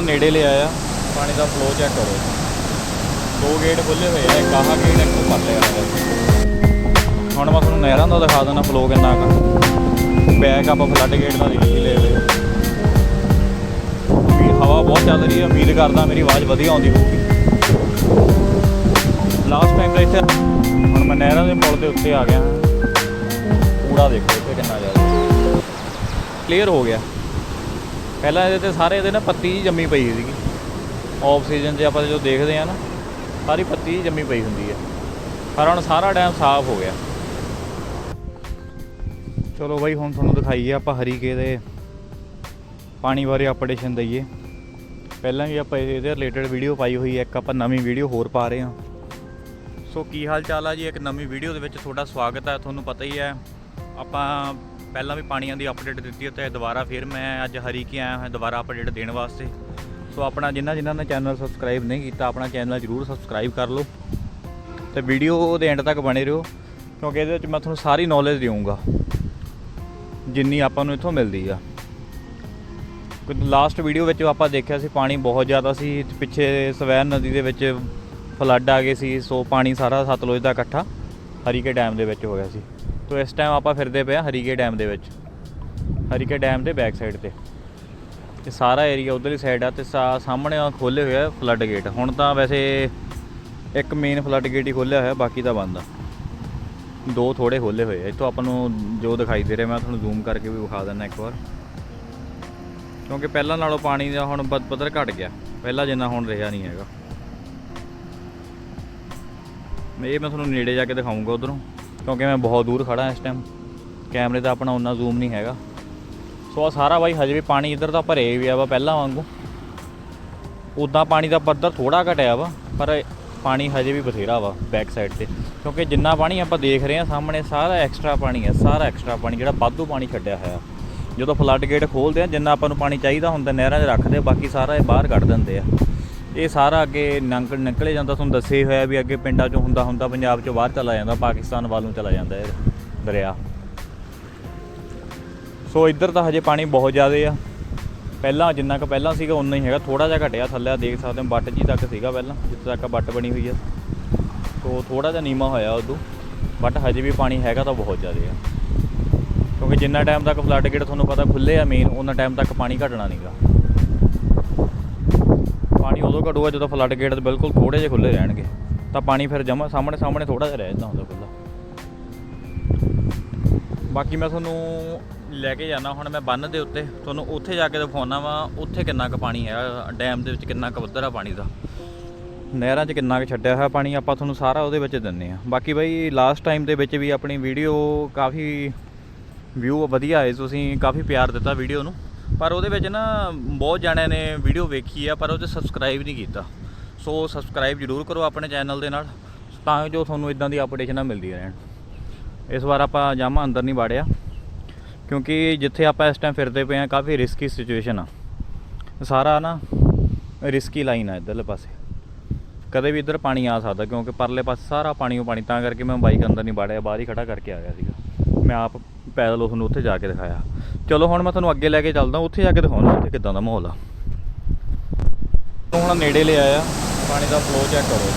ਹੁਣ ਨੇੜੇ ਲਿਆ ਪਾਣੀ ਦਾ ਫਲੋ ਚੈੱਕ ਕਰੋ। ਦੋ ਗੇਟ ਖੁੱਲੇ ਹੋਏ ਆ, ਇੱਕ ਆਹ ਗੇਟ ਇੱਕ ਪਰਲੇ ਵਾਲਾ ਹੁਣ ਮੈਂ ਤੁਹਾਨੂੰ ਨਹਿਰਾਂ ਦਾ ਦਿਖਾ ਦਿੰਦਾ ਫਲੋ ਕਿੰਨਾ ਕੁ। ਬੈਕ ਆਪਾਂ ਫਲੱਡ ਗੇਟ ਦਾ ਦੇਖ ਹੀ ਲਏ ਵੀ ਹਵਾ ਬਹੁਤ ਚੱਲ ਰਹੀ ਹੈ ਉਮੀਦ ਕਰਦਾ ਮੇਰੀ ਆਵਾਜ਼ ਵਧੀਆ ਆਉਂਦੀ ਹੋਊਗੀ। ਲਾਸਟ ਟਾਈਮ ਦਾ ਇੱਥੇ ਹੁਣ ਮੈਂ ਨਹਿਰਾਂ ਦੇ ਪੁਲ ਦੇ ਉੱਤੇ ਆ ਗਿਆ। ਕੂੜਾ ਦੇਖੋ ਇੱਥੇ ਕਿੰਨਾ ਜ਼ਿਆਦਾ। ਕਲੀਅਰ ਹੋ ਗਿਆ। ਪਹਿਲਾਂ ਇਹਦੇ ਤੇ ਸਾਰੇ ਇਹਦੇ ਨਾ ਪੱਤੀ ਜਿਹੀ ਜੰਮੀ ਪਈ ਸੀਗੀ। ਆਫ ਸੀਜ਼ਨ 'ਚ ਆਪਾਂ ਜੋ ਦੇਖਦੇ ਆ ਨਾ, ਸਾਰੀ ਪੱਤੀ ਜਿਹੀ ਜੰਮੀ ਪਈ ਹੁੰਦੀ ਹੈ। ਪਰ ਹੁਣ ਸਾਰਾ ਡੈਮ ਸਾਫ਼ ਹੋ ਗਿਆ। ਚਲੋ ਬਾਈ, ਹੁਣ ਤੁਹਾਨੂੰ ਦਿਖਾਈਏ ਆਪਾਂ ਹਰੀਕੇ ਦੇ ਪਾਣੀ ਬਾਰੇ ਅਪਡੇਸ਼ਨ ਦਈਏ। ਪਹਿਲਾਂ ਵੀ ਆਪਾਂ ਇਹਦੇ ਰਿਲੇਟਡ ਵੀਡੀਓ ਪਾਈ ਹੋਈ ਹੈ, ਇੱਕ ਆਪਾਂ ਨਵੀਂ ਵੀਡੀਓ ਹੋਰ ਪਾ ਰਹੇ ਹਾਂ। ਸੋ ਕੀ ਹਾਲ ਚਾਲ ਆ ਜੀ? ਇੱਕ ਨਵੀਂ ਵੀਡੀਓ ਦੇ ਵਿੱਚ ਤੁਹਾਡਾ ਸਵਾਗਤ ਹੈ। ਤੁਹਾਨੂੰ ਪਤਾ ਹੀ ਹੈ, ਆਪਾਂ ਪਹਿਲਾਂ ਵੀ ਪਾਣੀਆਂ ਦੀ ਅਪਡੇਟ ਦਿੱਤੀ ਹੈ ਤੇ ਦੁਬਾਰਾ ਫਿਰ ਮੈਂ ਅੱਜ ਹਰੀ ਕੇ ਆਇਆ ਹਾਂ ਦੁਬਾਰਾ ਅਪਡੇਟ ਦੇਣ ਵਾਸਤੇ। ਸੋ ਆਪਣਾ ਜਿਨ੍ਹਾਂ ਜਿਨ੍ਹਾਂ ਨੇ ਚੈਨਲ ਸਬਸਕ੍ਰਾਈਬ ਨਹੀਂ ਕੀਤਾ, ਆਪਣਾ ਚੈਨਲ ਜਰੂਰ ਸਬਸਕ੍ਰਾਈਬ ਕਰ ਲਓ ਤੇ ਵੀਡੀਓ ਦੇ ਐਂਡ ਤੱਕ ਬਣੇ ਰਹੋ, ਕਿਉਂਕਿ ਇਹਦੇ ਵਿੱਚ ਮੈਂ ਤੁਹਾਨੂੰ ਸਾਰੀ ਨੌਲੇਜ ਦੇਵਾਂਗਾ ਜਿੰਨੀ ਆਪਾਂ ਨੂੰ ਇੱਥੋਂ ਮਿਲਦੀ ਆ। ਲਾਸਟ ਵੀਡੀਓ ਵਿੱਚ ਆਪਾਂ ਦੇਖਿਆ ਸੀ ਪਾਣੀ ਬਹੁਤ ਜ਼ਿਆਦਾ ਸੀ, ਪਿੱਛੇ ਸਵੈਨ ਨਦੀ ਦੇ ਵਿੱਚ ਫਲੱਡ ਆ ਗਏ ਸੀ, ਸੋ ਪਾਣੀ ਸਾਰਾ ਸਤਲੁਜ ਦਾ ਇਕੱਠਾ ਹਰੀਕੇ ਡੈਮ ਦੇ ਵਿੱਚ ਹੋ ਗਿਆ ਸੀ। ਤੋ ਇਸ ਟਾਈਮ ਆਪਾਂ ਫਿਰਦੇ ਪਏ ਆ ਹਰੀਕੇ ਡੈਮ ਦੇ ਵਿੱਚ। ਹਰੀਕੇ ਡੈਮ ਦੇ ਬੈਕ ਸਾਈਡ ਤੇ। ਤੇ ਸਾਰਾ ਏਰੀਆ ਉਧਰਲੀ ਸਾਈਡ ਆ ਤੇ ਸਾ- ਸਾਹਮਣੇ ਆ ਖੋਲੇ ਹੋਏ ਆ ਫਲੱਡ ਗੇਟ ਹੁਣ ਤਾਂ ਵੈਸੇ ਇੱਕ ਮੇਨ ਫਲੱਡ ਗੇਟ ਹੀ ਖੋਲਿਆ ਹੋਇਆ, ਬਾਕੀ ਤਾਂ ਬੰਦ ਆ। ਦੋ ਥੋੜੇ ਖੋਲੇ ਹੋਏ ਆ। ਇੱਥੋਂ ਆਪਾਂ ਨੂੰ ਜੋ ਦਿਖਾਈ ਦੇ ਰਿਹਾ, ਮੈਂ ਤੁਹਾਨੂੰ ਜ਼ੂਮ ਕਰਕੇ ਵੀ ਵਿਖਾ ਦਿੰਦਾ ਇੱਕ ਵਾਰ। ਕਿਉਂਕਿ ਪਹਿਲਾਂ ਨਾਲੋਂ ਪਾਣੀ ਦਾ ਹੁਣ ਪੱਧ- ਪੱਧਰ ਘਟ ਗਿਆ। ਪਹਿਲਾਂ ਜਿੰਨਾ ਹੁਣ ਰਿਹਾ ਨਹੀਂ ਹੈਗਾ। ਇਹ ਮੈਂ ਤੁਹਾਨੂੰ ਨੇੜੇ ਜਾ ਕੇ ਦਿਖਾਉਂਗਾ ਉਧਰੋਂ। ਕਿਉਂਕਿ ਮੈਂ ਬਹੁਤ ਦੂਰ ਖੜਾ ਇਸ ਟਾਈਮ ਕੈਮਰੇ ਦਾ ਆਪਣਾ ਉਨਾ ਜ਼ੂਮ ਨਹੀਂ ਹੈਗਾ। ਸੋ ਆ ਸਾਰਾ ਬਾਈ ਹਜੇ ਵੀ ਪਾਣੀ ਇੱਧਰ ਤਾਂ ਭਰੇ ਵੀ ਆ ਵਾ ਪਹਿਲਾਂ ਵਾਂਗੂ। ਉਦਾਂ ਪਾਣੀ ਦਾ ਪੱਧਰ ਥੋੜਾ ਘਟਿਆ ਵਾ, ਪਰ ਪਾਣੀ ਹਜੇ ਵੀ ਬਥੇਰਾ ਵਾ ਬੈਕ ਸਾਈਡ ਤੇ। ਕਿਉਂਕਿ ਜਿੰਨਾ ਪਾਣੀ ਆਪਾਂ ਦੇਖ ਰਹੇ ਹਾਂ ਸਾਹਮਣੇ, ਸਾਰਾ ਐਕਸਟਰਾ ਪਾਣੀ ਹੈ, ਸਾਰਾ ਐਕਸਟਰਾ ਪਾਣੀ ਜਿਹੜਾ ਵਾਧੂ ਪਾਣੀ ਛੱਡਿਆ ਹੋਇਆ। ਜਦੋਂ ਫਲੱਡ ਗੇਟ ਖੋਲਦੇ ਆ, ਜਿੰਨਾ ਆਪਾਂ ਨੂੰ ਪਾਣੀ ਚਾਹੀਦਾ ਹੁੰਦਾ, ਨਹਿਰਾਂ 'ਚ ਰੱਖਦੇ ਬਾਕੀ ਸਾਰਾ ਇਹ ਬਾਹਰ ਕੱਢ ਦਿੰਦੇ ਆ। ਇਹ ਸਾਰਾ ਅੱਗੇ ਨੰਗ ਨਿਕਲੇ ਜਾਂਦਾ, ਤੁਹਾਨੂੰ ਦੱਸੇ ਹੀ ਹੋਇਆ ਵੀ ਅੱਗੇ ਪਿੰਡਾਂ 'ਚੋਂ ਹੁੰਦਾ ਹੁੰਦਾ ਪੰਜਾਬ 'ਚੋਂ ਬਾਹਰ ਚਲਾ ਜਾਂਦਾ, ਪਾਕਿਸਤਾਨ ਵੱਲ ਨੂੰ ਚਲਾ ਜਾਂਦਾ ਇਹ ਦਰਿਆ। ਸੋ ਇੱਧਰ ਤਾਂ ਹਜੇ ਪਾਣੀ ਬਹੁਤ ਜ਼ਿਆਦਾ ਆ। ਪਹਿਲਾਂ ਜਿੰਨਾ ਕੁ ਪਹਿਲਾਂ ਸੀਗਾ ਉਨਾ ਹੀ ਹੈਗਾ। ਥੋੜਾ ਜਿਹਾ ਘਟਿਆ, ਥੱਲੇ ਦੇਖ ਸਕਦੇ ਹੋ ਬੱਟ ਜੀ ਤੱਕ ਸੀਗਾ ਪਹਿਲਾਂ, ਜਿੱਥੇ ਤੱਕ ਬੱਟ ਬਣੀ ਹੋਈ ਆ। ਸੋ ਥੋੜਾ ਜਿਹਾ ਨੀਮਾ ਹੋਇਆ ਉਦੋਂ ਬਟ ਹਜੇ ਵੀ ਪਾਣੀ ਹੈਗਾ ਤਾਂ ਬਹੁਤ ਜ਼ਿਆਦਾ ਆ। ਕਿਉਂਕਿ ਜਿੰਨਾ ਟਾਈਮ ਤੱਕ ਫਲੱਡ ਗੇਟ ਤੁਹਾਨੂੰ ਪਤਾ ਖੁੱਲੇ ਆ ਮੇਨ ਉਹਨਾਂ ਟਾਈਮ ਤੱਕ ਪਾਣੀ ਘਟਣਾ ਨਹੀਂਗਾ ਪਾਣੀ ਉਦੋਂ ਘਟੂਗਾ ਜਦੋਂ ਫਲੱਡ ਗੇਟ ਬਿਲਕੁਲ ਥੋੜੇ ਜਿਹੇ ਖੁੱਲੇ ਰਹਿਣਗੇ। ਤਾਂ ਪਾਣੀ ਫਿਰ ਜਮਾ ਸਾਹਮਣੇ ਸਾਹਮਣੇ ਥੋੜਾ ਜਿਹਾ ਰਹਿ ਜਾਂਦਾ ਹੁੰਦਾ ਖੁੱਲਾ ਬਾਕੀ ਮੈਂ ਤੁਹਾਨੂੰ ਲੈ ਕੇ ਜਾਣਾ ਹੁਣ ਮੈਂ ਬੰਨ ਦੇ ਉੱਤੇ। ਤੁਹਾਨੂੰ ਉੱਥੇ ਜਾ ਕੇ ਦਿਖਾਉਣਾ ਵਾ, ਉੱਥੇ ਕਿੰਨਾ ਕੁ ਪਾਣੀ ਹੈ, ਡੈਮ ਦੇ ਵਿੱਚ ਕਿੰਨਾ ਕੁ ਵੱਧਰ ਆ ਪਾਣੀ ਦਾ। ਨਹਿਰਾਂ 'ਚ ਕਿੰਨਾ ਕੁ ਛੱਡਿਆ ਹੋਇਆ ਪਾਣੀ, ਆਪਾਂ ਤੁਹਾਨੂੰ ਸਾਰਾ ਉਹਦੇ ਵਿੱਚ ਦਿੰਨੇ ਆ। ਬਾਕੀ ਬਾਈ ਲਾਸਟ ਟਾਈਮ ਦੇ ਵਿੱਚ ਵੀ ਆਪਣੀ ਵੀਡੀਓ ਕਾਫੀ ਵਿਊ ਵਧੀਆ ਆਏ, ਤੁਸੀਂ ਕਾਫੀ ਪਿਆਰ ਦਿੱਤਾ ਵੀਡੀਓ ਨੂੰ। ਪਰ ਉਹਦੇ ਵਿੱਚ ਨਾ ਬਹੁਤ ਜਣਿਆਂ ਨੇ ਵੀਡੀਓ ਵੇਖੀ ਆ, ਪਰ ਉਹਦੇ ਸਬਸਕ੍ਰਾਈਬ ਨਹੀਂ ਕੀਤਾ। ਸੋ ਸਬਸਕ੍ਰਾਈਬ ਜ਼ਰੂਰ ਕਰੋ ਆਪਣੇ ਚੈਨਲ ਦੇ ਨਾਲ, ਤਾਂ ਜੋ ਤੁਹਾਨੂੰ ਇਦਾਂ ਦੀ ਅਪਡੇਸ਼ਨਾਂ ਮਿਲਦੀਆਂ ਰਹਿਣ। ਇਸ ਵਾਰ ਆਪਾਂ ਜਾਮਾ ਅੰਦਰ ਨਹੀਂ ਵਾੜਿਆ, ਕਿਉਂਕਿ ਜਿੱਥੇ ਆਪਾਂ ਇਸ ਟਾਈਮ ਫਿਰਦੇ ਪਏ ਆ, ਕਾਫੀ ਰਿਸਕੀ ਸਿਚੁਏਸ਼ਨ ਆ। ਸਾਰਾ ਨਾ ਰਿਸਕੀ ਲਾਈਨ ਆ ਇੱਧਰਲੇ ਪਾਸੇ। ਕਦੇ ਵੀ ਇੱਧਰ ਪਾਣੀ ਆ ਸਕਦਾ, ਕਿਉਂਕਿ ਪਰਲੇ ਪਾਸੇ ਸਾਰਾ ਪਾਣੀ ਓ ਪਾਣੀ, ਤਾਂ ਕਰਕੇ ਮੈਂ ਬਾਈਕ ਅੰਦਰ ਨਹੀਂ ਵਾੜਿਆ, ਬਾਹਰ ਹੀ ਖੜਾ ਕਰਕੇ ਆ ਗਿਆ ਸੀਗਾ। ਮੈਂ ਆਪ ਪੈਦਲ ਉਸ ਨੂੰ ਉੱਥੇ ਜਾ ਕੇ ਦਿਖਾਇਆ। ਚਲੋ ਹੁਣ ਮੈਂ ਤੁਹਾਨੂੰ ਅੱਗੇ ਲੈ ਕੇ ਚੱਲਦਾ, ਉੱਥੇ ਜਾ ਕੇ ਦਿਖਾਉਣਾ ਉੱਥੇ ਕਿੱਦਾਂ ਦਾ ਮਾਹੌਲ ਆ। ਹੁਣ ਨੇੜੇ ਲਿਆ ਆ ਪਾਣੀ ਦਾ ਫਲੋ ਚੈੱਕ ਕਰੋ।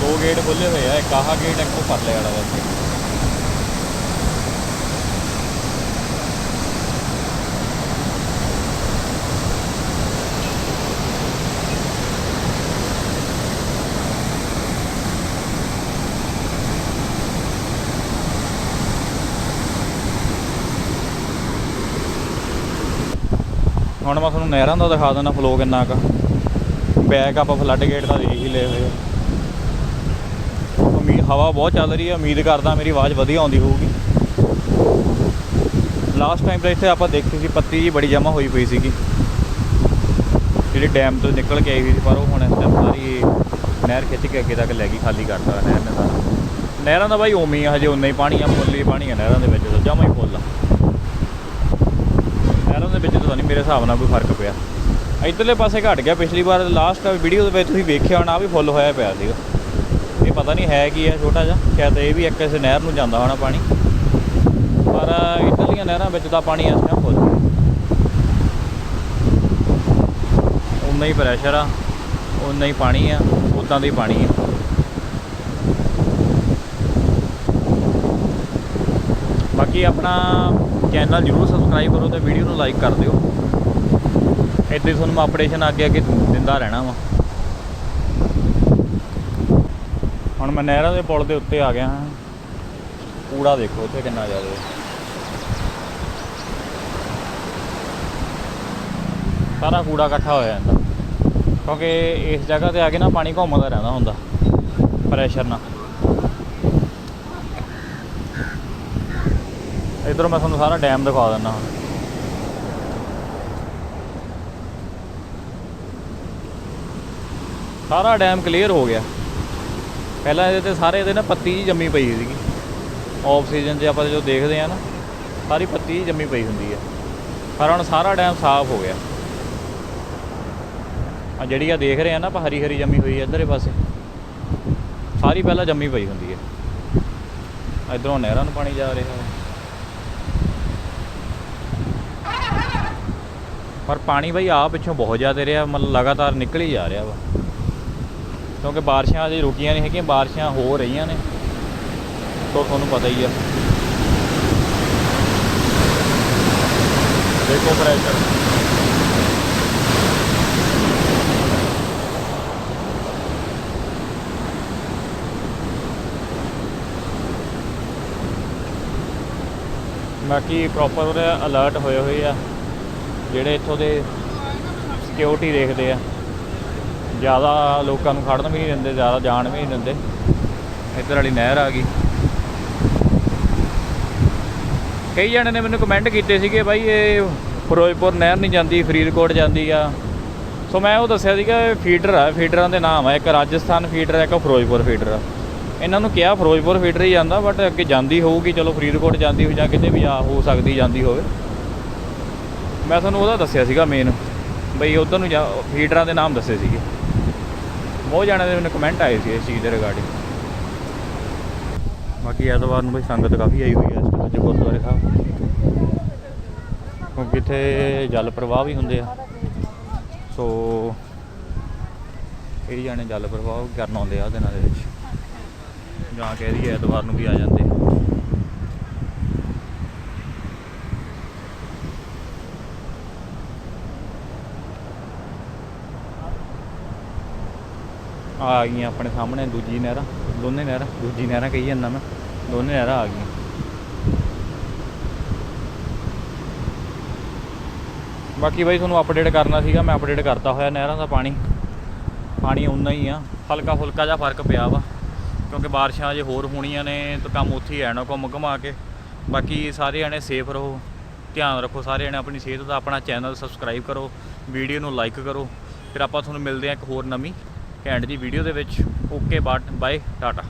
ਦੋ ਗੇਟ ਖੁੱਲੇ ਹੋਏ ਆ, ਇੱਕ ਆਹਾ ਗੇਟ ਇੱਕ ਉਹ ਪਰਲੇ ਵਾਲਾ ਵਾ ਹੁਣ ਮੈਂ ਤੁਹਾਨੂੰ ਨਹਿਰਾਂ ਦਾ ਦਿਖਾ ਦਿੰਦਾ ਫਲੋ ਕਿੰਨਾ ਕੁ। ਬੈਕ ਆਪਾਂ ਫਲੱਡ ਗੇਟ ਦਾ ਦੇਖ ਹੀ ਲਏ ਹੋਏ ਆ। ਉਮੀਦ, ਹਵਾ ਬਹੁਤ ਚੱਲ ਰਹੀ ਹੈ ਉਮੀਦ ਕਰਦਾ ਮੇਰੀ ਆਵਾਜ਼ ਵਧੀਆ ਆਉਂਦੀ ਹੋਊਗੀ। ਲਾਸਟ ਟਾਈਮ ਤਾਂ ਇੱਥੇ ਆਪਾਂ ਦੇਖੀ ਸੀ, ਪੱਤੀ ਜੀ ਬੜੀ ਜਮਾ ਹੋਈ ਪਈ ਸੀਗੀ। ਜਿਹੜੀ ਡੈਮ ਤੋਂ ਨਿਕਲ ਕੇ ਆਈ ਹੋਈ ਸੀ, ਪਰ ਉਹ ਹੁਣ ਇਸ ਟਾਈਮ ਸਾਰੀ ਨਹਿਰ ਖਿੱਚ ਕੇ ਅੱਗੇ ਤੱਕ ਲੈ ਗਈ, ਖਾਲੀ ਕਰਤਾ ਨਹਿਰ ਨੇ ਸਾਰਾ। ਨਹਿਰਾਂ ਦਾ ਬਾਈ ਉਮੀ ਆ, ਹਜੇ ਉਨਾ ਹੀ ਪਾਣੀ ਆ, ਮੁੱਲ ਹੀ ਪਾਣੀ ਆ ਨਹਿਰਾਂ ਦੇ ਵਿੱਚ ਤਾਂ ਜਮਾ ਹੀ ਫੁੱਲ ਆ। ਨਹਿਰਾਂ ਦੇ ਵਿੱਚ ਤਾਂ ਨਹੀਂ ਮੇਰੇ ਹਿਸਾਬ ਨਾਲ ਕੋਈ ਫ਼ਰਕ ਪਿਆ। ਇਧਰਲੇ ਪਾਸੇ ਘਟ ਗਿਆ, ਪਿਛਲੀ ਵਾਰ ਲਾਸਟ ਵੀਡੀਓ ਦੇ ਵਿੱਚ ਤੁਸੀਂ ਵੇਖਿਆ ਹੋਣਾ ਵੀ ਫੁੱਲ ਹੋਇਆ ਪਿਆ ਸੀਗਾ। ਇਹ ਪਤਾ ਨਹੀਂ ਹੈ ਕੀ ਹੈ, ਛੋਟਾ ਜਿਹਾ। ਸ਼ਾਇਦ ਇਹ ਵੀ ਇੱਕ ਕਿਸੇ ਨਹਿਰ ਨੂੰ ਜਾਂਦਾ ਹੋਣਾ ਪਾਣੀ। ਪਰ ਇਧਰਲੀਆਂ ਨਹਿਰਾਂ ਵਿੱਚ ਤਾਂ ਪਾਣੀ ਇਸ ਟਾਈਮ ਫੁੱਲ ਉਨਾ ਹੀ ਪ੍ਰੈਸ਼ਰ ਆ, ਉਨਾ ਹੀ ਪਾਣੀ ਆ ਉਦਾਂ ਦਾ ਹੀ ਪਾਣੀ ਆ। ਬਾਕੀ ਆਪਣਾ ਚੈਨਲ ਜਰੂਰ ਸਬਸਕ੍ਰਾਈਬ ਕਰੋ ਤੇ ਵੀਡੀਓ ਨੂੰ ਲਾਈਕ ਕਰ ਦਿਓ। ਇੱਦਾਂ ਹੀ ਤੁਹਾਨੂੰ ਮੈਂ ਅਪਡੇਸ਼ਨ ਅੱਗੇ ਅੱਗੇ ਦਿੰਦਾ ਰਹਿਣਾ ਵਾ। ਹੁਣ ਮੈਂ ਨਹਿਰਾਂ ਦੇ ਪੁਲ ਦੇ ਉੱਤੇ ਆ ਗਿਆ ਹਾਂ। ਕੂੜਾ ਦੇਖੋ ਉੱਥੇ ਕਿੰਨਾ ਜ਼ਿਆਦਾ ਹੈ। ਸਾਰਾ ਕੂੜਾ ਇਕੱਠਾ ਹੋਇਆ ਜਾਂਦਾ। ਕਿਉਂਕਿ ਇਸ ਜਗ੍ਹਾ ਤੇ ਆ ਕੇ ਨਾ ਪਾਣੀ ਘੁੰਮਦਾ ਰਹਿੰਦਾ ਹੁੰਦਾ। ਪ੍ਰੈਸ਼ਰ ਨਾਲ। ਇਧਰੋਂ ਮੈਂ ਤੁਹਾਨੂੰ ਸਾਰਾ ਡੈਮ ਦਿਖਾ ਦਿੰਦਾ ਹਾਂ। ਸਾਰਾ ਡੈਮ ਕਲੀਅਰ ਹੋ ਗਿਆ। ਪਹਿਲਾਂ ਇਹਦੇ ਤੇ ਸਾਰੇ ਇਹਦੇ ਨਾ ਪੱਤੀ ਜਿਹੀ ਜੰਮੀ ਪਈ ਸੀਗੀ। ਆਫ ਸੀਜ਼ਨ 'ਚ ਆਪਾਂ ਜੋ ਦੇਖਦੇ ਆ ਨਾ, ਸਾਰੀ ਪੱਤੀ ਜੰਮੀ ਪਈ ਹੁੰਦੀ ਹੈ ਪਰ ਹੁਣ ਸਾਰਾ ਡੈਮ ਸਾਫ਼ ਹੋ ਗਿਆ। ਆ ਜਿਹੜੀ ਆ ਦੇਖ ਰਹੇ ਆ ਨਾ, ਆਪਾਂ ਹਰੀ ਹਰੀ ਜੰਮੀ ਹੋਈ ਹੈ ਇੱਧਰਲੇ ਪਾਸੇ। ਸਾਰੀ ਪਹਿਲਾਂ ਜੰਮੀ ਪਈ ਹੁੰਦੀ ਹੈ ਇਧਰੋਂ ਨਹਿਰਾਂ ਨੂੰ ਪਾਣੀ ਜਾ ਰਿਹਾ। ਹੈ ਪਰ ਪਾਣੀ ਬਈ ਆ ਪਿੱਛੋਂ ਬਹੁਤ ਜ਼ਿਆਦਾ ਰਿਹਾ, ਮਤਲਬ ਲਗਾਤਾਰ ਨਿਕਲ ਹੀ ਜਾ ਰਿਹਾ ਵਾ। ਕਿਉਂਕਿ ਬਾਰਿਸ਼ਾਂ ਅਜੇ ਰੁਕੀਆਂ ਨਹੀਂ ਹੈਗੀਆਂ, ਬਾਰਿਸ਼ਾਂ ਹੋ ਰਹੀਆਂ ਨੇ। ਤੋ ਤੁਹਾਨੂੰ ਪਤਾ ਹੀ ਆ। ਦੇਖੋ ਪ੍ਰੈਸ਼ਰ ਬਾਕੀ ਪ੍ਰੋਪਰ ਅਲਰਟ ਹੋਏ ਹੋਏ ਆ। ਜਿਹੜੇ ਇੱਥੋਂ ਦੇ ਸਿਕਿਉਰਿਟੀ ਦੇਖਦੇ ਆ, ਜ਼ਿਆਦਾ ਲੋਕਾਂ ਨੂੰ ਖੜਨ ਵੀ ਨਹੀਂ ਦਿੰਦੇ, ਜ਼ਿਆਦਾ ਜਾਣ ਵੀ ਨਹੀਂ ਦਿੰਦੇ। ਇੱਧਰ ਵਾਲੀ ਨਹਿਰ ਆ ਗਈ। ਕਈ ਜਣੇ ਨੇ ਮੈਨੂੰ ਕਮੈਂਟ ਕੀਤੇ ਸੀਗੇ, ਬਾਈ, ਇਹ ਫਿਰੋਜ਼ਪੁਰ ਨਹਿਰ ਨਹੀਂ ਜਾਂਦੀ, ਫਰੀਦਕੋਟ ਜਾਂਦੀ ਆ। ਸੋ ਮੈਂ ਉਹ ਦੱਸਿਆ ਸੀਗਾ, ਇਹ ਫੀਡਰ ਆ ਫੀਡਰਾਂ ਦੇ ਨਾਮ ਆ। ਇੱਕ ਰਾਜਸਥਾਨ ਫੀਡਰ ਆ, ਇੱਕ ਫਿਰੋਜ਼ਪੁਰ ਫੀਡਰ ਆ। ਇਹਨਾਂ ਨੂੰ ਕਿਹਾ ਫਿਰੋਜ਼ਪੁਰ ਫੀਡਰ ਹੀ ਜਾਂਦਾ ਬਟ ਅੱਗੇ ਜਾਂਦੀ ਹੋਊਗੀ, ਚਲੋ ਫਰੀਦਕੋਟ ਜਾਂਦੀ ਹੋ ਜਾਂ ਕਿਤੇ ਵੀ ਆ, ਹੋ ਸਕਦੀ ਜਾਂਦੀ ਹੋਵੇ। ਮੈਂ ਤੁਹਾਨੂੰ ਉਹਦਾ ਦੱਸਿਆ ਸੀਗਾ ਮੇਨ ਬਈ ਉਧਰ ਨੂੰ ਜਾ ਫੀਡਰਾਂ ਦੇ ਨਾਮ ਦੱਸੇ ਸੀਗੇ। ਬਹੁਤ ਜਣਿਆਂ ਦੇ ਮੈਨੂੰ ਕਮੈਂਟ ਆਏ ਸੀ ਇਸ ਚੀਜ਼ ਦੇ ਰਿਗਾਰਡਿੰਗ ਬਾਕੀ ਐਤਵਾਰ ਨੂੰ ਬਈ ਸੰਗਤ ਕਾਫੀ ਆਈ ਹੋਈ ਹੈ ਇਸ ਵਿੱਚ ਗੁਰਦੁਆਰੇ ਸਾਹਿਬ। ਕਿਉਂਕਿ ਇੱਥੇ ਜਲ ਪ੍ਰਵਾਹ ਵੀ ਹੁੰਦੇ ਆ। ਸੋ ਇਹ ਜਾਣੇ ਜਲ ਪ੍ਰਵਾਹ ਕਰਨ ਆਉਂਦੇ ਆ ਉਹਦੇ ਨਾਲ ਦੇ ਵਿੱਚ। ਜਾਂ ਕਹਿ ਦਈਏ ਐਤਵਾਰ ਨੂੰ ਵੀ ਆ ਜਾਂਦੇ। ਆ ਗਈਆਂ ਆਪਣੇ ਸਾਹਮਣੇ, ਦੂਜੀ ਨਹਿਰਾਂ, ਦੋਨੇ ਨਹਿਰਾਂ, ਦੂਜੀ ਨਹਿਰਾਂ ਕਹੀ ਜਾਂਦਾ ਮੈਂ, ਦੋਨੇ ਨਹਿਰਾਂ ਆ ਗਈਆਂ। ਬਾਕੀ ਬਾਈ ਤੁਹਾਨੂੰ ਅਪਡੇਟ ਕਰਨਾ ਸੀਗਾ, ਮੈਂ ਅਪਡੇਟ ਕਰਤਾ ਹੋਇਆ ਨਹਿਰਾਂ ਦਾ ਪਾਣੀ। ਪਾਣੀ ਉਨਾ ਹੀ ਆ ਹਲਕਾ ਫੁਲਕਾ ਜਿਹਾ ਫ਼ਰਕ ਪਿਆ ਵਾ, ਕਿਉਂਕਿ ਬਾਰਿਸ਼ਾਂ ਜੇ ਹੋਰ ਹੋਣੀਆਂ ਨੇ ਤਾਂ ਕੰਮ ਉੱਥੇ ਹੀ ਰਹਿਣਾ ਘੁੰਮ ਘੁਮਾ ਕੇ। ਬਾਕੀ ਸਾਰੇ ਜਣੇ ਸੇਫ ਰਹੋ, ਧਿਆਨ ਰੱਖੋ ਸਾਰੇ ਜਣੇ ਆਪਣੀ ਸਿਹਤ ਦਾ, ਆਪਣਾ ਚੈਨਲ ਸਬਸਕ੍ਰਾਈਬ ਕਰੋ ਵੀਡੀਓ ਨੂੰ ਲਾਈਕ ਕਰੋ, ਫਿਰ ਆਪਾਂ ਤੁਹਾਨੂੰ ਮਿਲਦੇ ਹਾਂ ਇੱਕ ਹੋਰ ਨਵੀਂ ਘੈਂਟ ਜੀ ਵੀਡੀਓ ਦੇ ਵਿੱਚ ਓਕੇ ਬਾਟ ਬਾਏ ਟਾਟਾ